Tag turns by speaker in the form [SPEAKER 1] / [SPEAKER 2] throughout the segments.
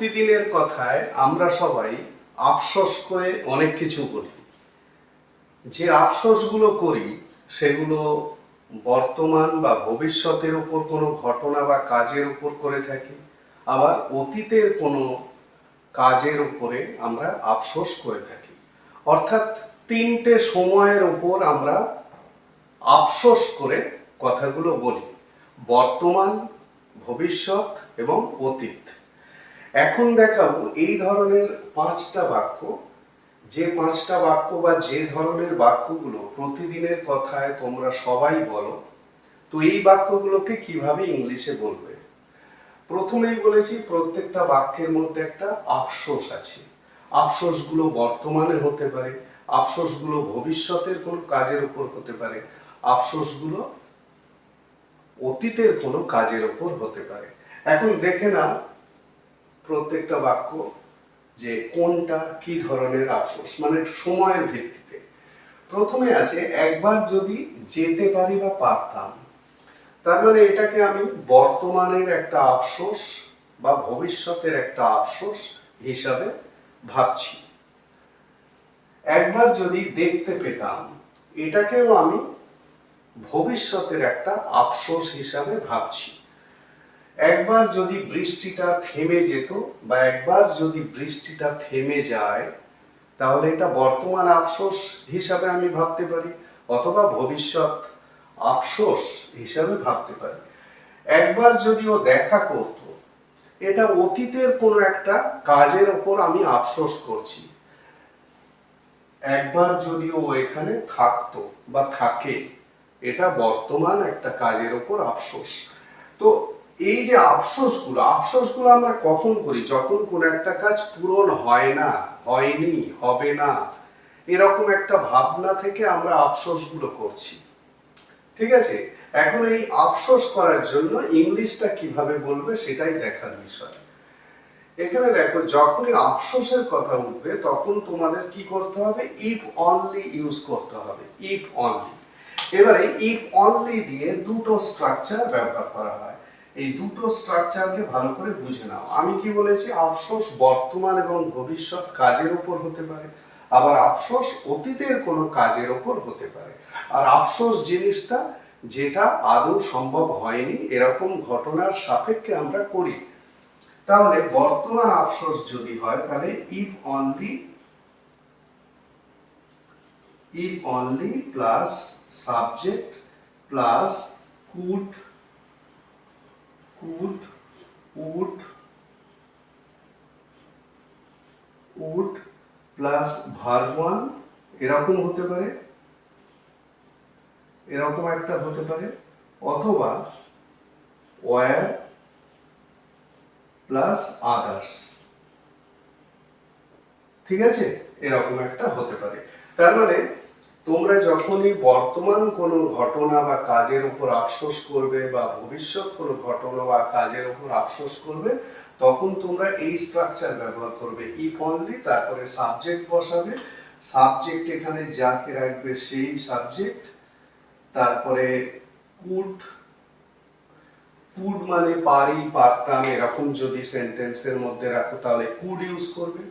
[SPEAKER 1] প্রতিদিনের কথায় আমরা সবাই আফসোস করে অনেক কিছু বলি যে আফসোসগুলো করি, সেগুলো বর্তমান বা ভবিষ্যতের উপর কোনো ঘটনা বা কাজের উপর করে থাকি। আবার অতীতের কোনো কাজের উপরে আমরা আফসোস করে থাকি। অর্থাৎ তিনটে সময়ের উপর আমরা আফসোস করে কথাগুলো বলি। বর্তমান, ভবিষ্যৎ এবং অতীত। এখন দেখাবো এই ধরনের পাঁচটা বাক্য। যে পাঁচটা বাক্য বা যে ধরনের বাক্যগুলো প্রতিদিনের কথায় তোমরা সবাই বলো, তো এই বাক্যগুলোকে কীভাবে ইংলিশে বলবে? প্রথমেই বলেছি, প্রত্যেকটা বাক্যের মধ্যে একটা আফসোস আছে। আফসোসগুলো বর্তমানে হতে পারে, আফসোসগুলো ভবিষ্যতের কোনো কাজের উপর হতে পারে, আফসোসগুলো অতীতের কোনো কাজের উপর হতে পারে। এখন দেখে না প্রত্যেকটা বাক্য যে কোনটা কি ধরনের আফসোস মানে সময়ের ভিত্তিতে। প্রথমে আছে, একবার যদি যেতে পারি বা পারতাম, তার মানে এটাকে আমি বর্তমানের একটা আফসোস বা ভবিষ্যতের একটা আফসোস হিসাবে ভাবছি। একবার যদি দেখতে পেতাম, এটাকেও আমি ভবিষ্যতের একটা আফসোস হিসাবে ভাবছি। একবার যদি বৃষ্টিটা থেমে যেত বা একবার যদি বৃষ্টিটা থেমে যায়, তাহলে এটা বর্তমান আফসোস হিসাবে আমি ভাবতে পারি, অথবা ভবিষ্যৎ আফসোস হিসাবে ভাবতে পারি। একবার যদি ও দেখা করত, এটা অতীতের কোনো একটা কাজের ওপর আমি আফসোস করছি। একবার যদি ও এখানে থাকতো বা থাকে, এটা বর্তমান একটা কাজের ওপর আফসোস। তো এই যে আফসোসগুলো আফসোসগুলো আমরা কখন করি? যখন কোনো একটা কাজ পূরণ হয় না, হয়নি, হবে না, এরকম একটা ভাবনা থেকে আমরা আফসোসগুলো করছি। ঠিক আছে? এখন এই আফসোস করার জন্য ইংলিশটা কীভাবে বলবে সেটাই দেখার বিষয়। এখানে দেখো, যখনই আফসোসের কথা উঠবে, তখন তোমাদের কি করতে হবে? ইফ অনলি ইউজ করতে হবে। ইফ অনলি এবারে ইফ অনলি দিয়ে দুটো স্ট্রাকচার ব্যবহার করা হয়। এই দুটো স্ট্রাকচারকে ভালো করে বুঝে নাও। আমি কি বলেছি? আফসোস বর্তমান এবং ভবিষ্যৎ কাজের উপর হতে পারে, আবার আফসোস অতীতের কোনো কাজের উপর হতে পারে। আর আফসোস জিনিসটা যেটা আদৌ সম্ভব হয়নি, এরকম ঘটনার সাপেক্ষে আমরা করি। তাহলে বর্তমান আফসোস যদি হয়, তাহলে if only if only plus subject plus could could would would plus verb one এরকম হতে পারে। এরকম একটা হতে পারে। অথবা ওয়ার প্লাস আদার্স ঠিক আছে? এরকম একটা হতে পারে। তার মানে তোমরা যখনই বর্তমান কোনো ঘটনা বা কাজের উপর আফসোস করবে বা ভবিষ্যৎ কোনো ঘটনা বা কাজের উপর আফসোস করবে, তখন তোমরা এই স্ট্রাকচার ব্যবহার করবে। ইফ অনলি তারপরে সাবজেক্ট বসাবে। সাবজেক্ট এখানে যাকে রাখবে সেই সাবজেক্ট তারপরে কুড কুড মানে পারি, পারতাম, এরকম যদি সেন্টেন্সের মধ্যে রাখো, তাহলে কুড ইউজ করবে।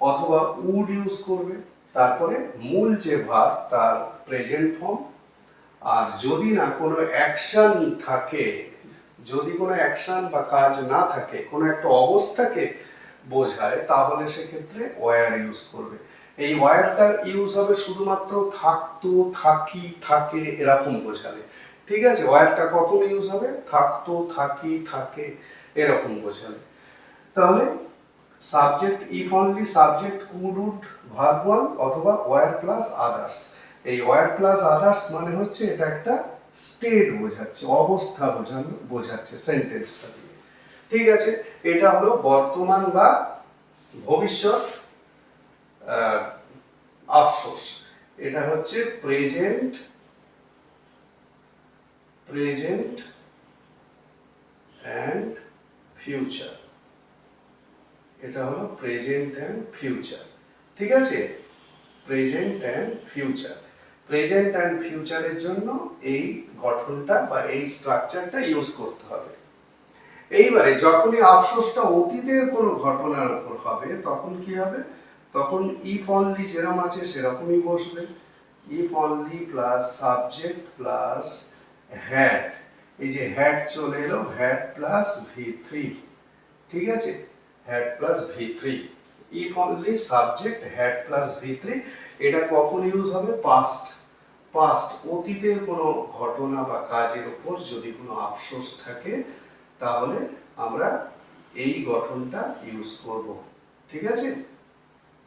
[SPEAKER 1] অথবা উড ইউজ করবে। তারপরে মূল যে ভাব তার প্রেজেন্ট ফর্ম আর যদি না কোনো অ্যাকশন থাকে, যদি কোনো অ্যাকশন বা কাজ না থাকে, কোনো একটা অবস্থাকে বোঝায়, তাহলে সেক্ষেত্রে ওয়ার ইউজ করবে। এই ওয়ারটা ইউজ হবে শুধুমাত্র থাকতো, থাকি, থাকে এরকম বোঝালে। ঠিক আছে? ওয়ারটা কখন ইউজ হবে? থাকতো, থাকি, থাকে এরকম বোঝালে। তাহলে subject if only subject could would verb one অথবা ওয়ার প্লাস আদার্স এই ওয়ার প্লাস আদার্স মানে হচ্ছে এটা একটা স্টেট বোঝাচ্ছে, অবস্থা বোঝানো, বোঝাচ্ছে সেন্টেন্সটা দিয়ে। ঠিক আছে? এটা হলো বর্তমান বা ভবিষ্যৎ আফসোস। এটা হচ্ছে প্রেজেন্ট প্রেজেন্ট অ্যান্ড ফিউচার এটা হলো প্রেজেন্ট অ্যান্ড ফিউচার ঠিক আছে? Present and future present and ফিউচারের জন্য এই গঠনটা বা এই স্ট্রাকচারটা ইউজ করতে হবে। এইবারে যখনই আফসোসটা অতীতের কোনো ঘটনার উপর হবে, তখন কি হবে? তখন ইফ অনলি যেরকম আছে সেরকমই বসবে। If only plus subject plus had এই যে হ্যাড চলে এলো হ্যাড প্লাস ভি থ্রি ঠিক আছে? Had plus V three if only subject had plus V এটা কখন ইউজ হবে? পাস্ট পাস্ট অতীতের কোনো ঘটনা বা কাজের উপর যদি কোনো আফসোস থাকে, তাহলে আমরা এই গঠনটা ইউজ করব। ঠিক আছে?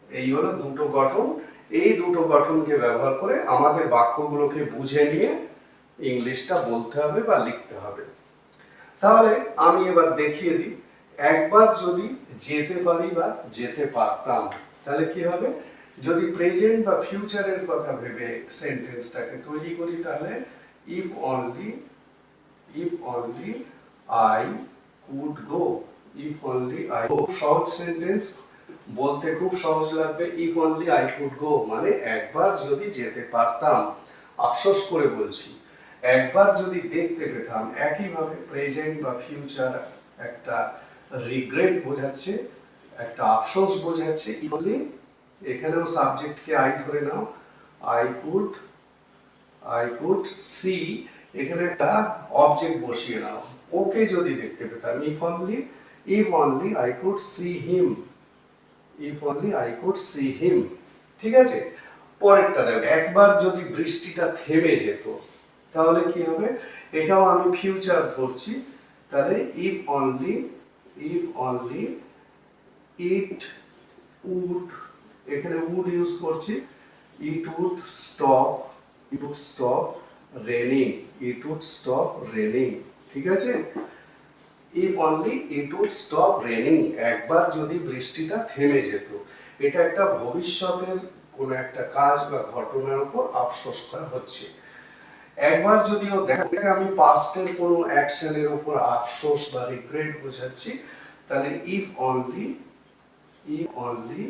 [SPEAKER 1] এই হলো দুটো গঠন। এই দুটো গঠনকে ব্যবহার করে আমাদের বাক্যগুলোকে বুঝে নিয়ে ইংলিশটা বলতে হবে বা লিখতে হবে। তাহলে আমি এবার দেখিয়ে দিই। একবার যদি যেতে পারি বা যেতে পারতাম, তাহলে কি হবে? যদি প্রেজেন্ট বা ফিউচারের কথা ভেবে সেন্টেন্সটাকে তৈরি করি, তাহলে if only if only I could go if only I খুব সহজ সেন্টেন্স বলতে খুব সহজ লাগবে if only I could go মানে একবার যদি যেতে পারতাম, আফসোস করে বলছি। একবার যদি দেখতে পেতাম, একইভাবে প্রেজেন্ট বা ফিউচার একটা রিগ্রেট বোঝাচ্ছে, একটা আফসোস বোঝাচ্ছে। অনলি এখানেও সাবজেক্টকে আই ধরে নাও। I could I could see এখানে একটা অবজেক্ট বসিয়ে নাও। ওকে যদি দেখতে পেতাম if only if only I could see him if only I could see him ঠিক আছে? পরেরটা দেখো, একবার যদি বৃষ্টিটা থেমে যেত, তাহলে কি হবে? এটাও আমি ফিউচার ধরছি। তাহলে if only if only it would এখানে উড ইউজ করছি it would stop it would stop raining it would stop raining ঠিক আছে? If only it would stop raining একবার যদি বৃষ্টিটা থেমে যেত, এটা একটা ভবিষ্যতের কোনো একটা কাজ বা ঘটনার উপর আফসোস করা হচ্ছে। একবার যদিও দেখা আমি পাস্টের কোনো অ্যাকশনের উপর আফসোস বা রিগ্রেট বোঝাচ্ছি, তাহলে if only if only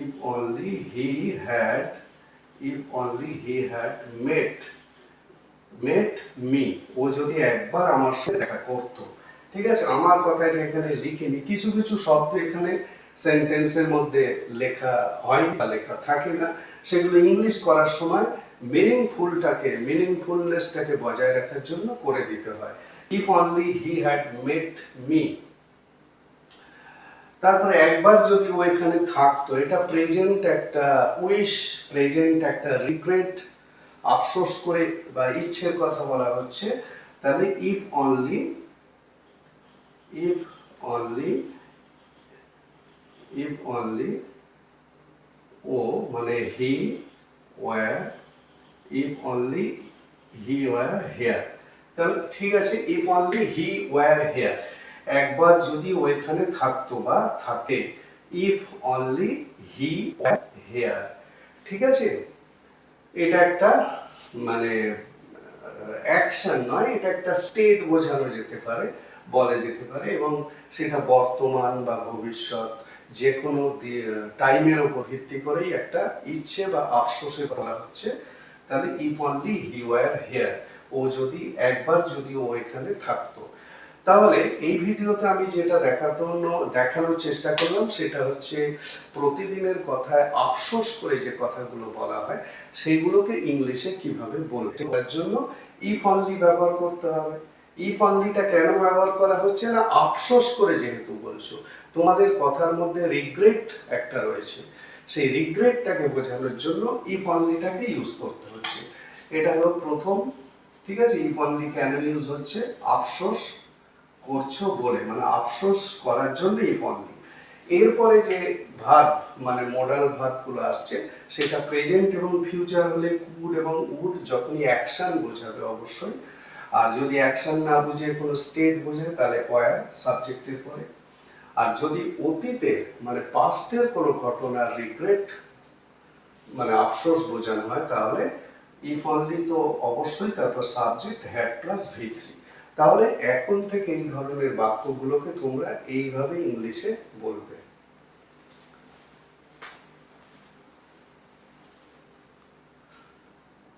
[SPEAKER 1] if only he had if only he had met met me ও যদি একবার আমার সাথে দেখা করতো। ঠিক আছে, আমার কথা এটা এখানে লিখিনি। কিছু কিছু শব্দ এখানে সেন্টেন্সের মধ্যে লেখা হয় বা লেখা থাকে না। সেগুলো ইংলিশ করার সময় মিনিংফুলটাকে মিনিংফুলনেসটাকে বজায় রাখার জন্য করে দিতে হয়। If only he had met me তারপরে একবার যদি ওইখানে থাকতো, এটা প্রেজেন্ট একটা উইশ প্রেজেন্ট একটা রিগ্রেট আফসোস করে বা ইচ্ছের কথা বলা হচ্ছে, তাহলে if only if only if only ও মানে he were if only he were here তাহলে ঠিক আছে if only he were here একবার যদি ওইখানে থাকতো বা থাকে if only he were here ঠিক আছে? এটা একটা মানে অ্যাকশন নয়, এটা একটা স্টেট বোঝানো যেতে পারে, বলে যেতে পারে, এবং সেটা বর্তমান বা ভবিষ্যৎ যে কোনো টাইমের উপর ভিত্তি করেই একটা ইচ্ছে বা আফসোসে বলা হচ্ছে। তাহলে অনলি হি ওয়ার হেয়ার ও যদি একবার যদি ও এখানে থাকতো। তাহলে এই ভিডিওতে আমি যেটা দেখাতে দেখানোর চেষ্টা করলাম, সেটা হচ্ছে প্রতিদিনের কথায় আফসোস করে যে কথাগুলো বলা হয়, সেইগুলোকে ইংলিশে কীভাবে বলতে তার জন্য ইফ অনলি ব্যবহার করতে হবে। ইফ অনলিটা কেন ব্যবহার করা হচ্ছে না? আফসোস করে যেহেতু বলছো। তোমাদের কথার মধ্যে রিগ্রেট একটা রয়েছে। সেই রিগ্রেটটাকে বোঝানোর জন্য ইফ অনলিটাকে ইউজ করতে এটা হলো প্রথম, ঠিক আছে? ইফ অনলি কেন ইউজ হচ্ছে? আফসোস করছ বলে মানে আফসোস করার জন্য ইফ অনলি এরপরে যে ভার্ব মানে মডাল ভার্বগুলো আসছে, সেটা প্রেজেন্ট এবং ফিউচার হলে কুড এবং উড যখনই অ্যাকশন বোঝাবে অবশ্যই। আর যদি অ্যাকশন না বুঝে, কোনো স্টেট বোঝে, তাহলে ওয়ার সাবজেক্টের পরে। আর যদি অতীতের মানে পাস্টের কোনো ঘটনার রিগ্রেট মানে আফসোস বোঝানো হয়, তাহলে ইফ অনলি তো অবশ্যই তারপর subject had plus V three তাহলে এখন থেকে এই ধরনের বাক্যগুলোকে তোমরা এইভাবে ইংলিশে বলবে।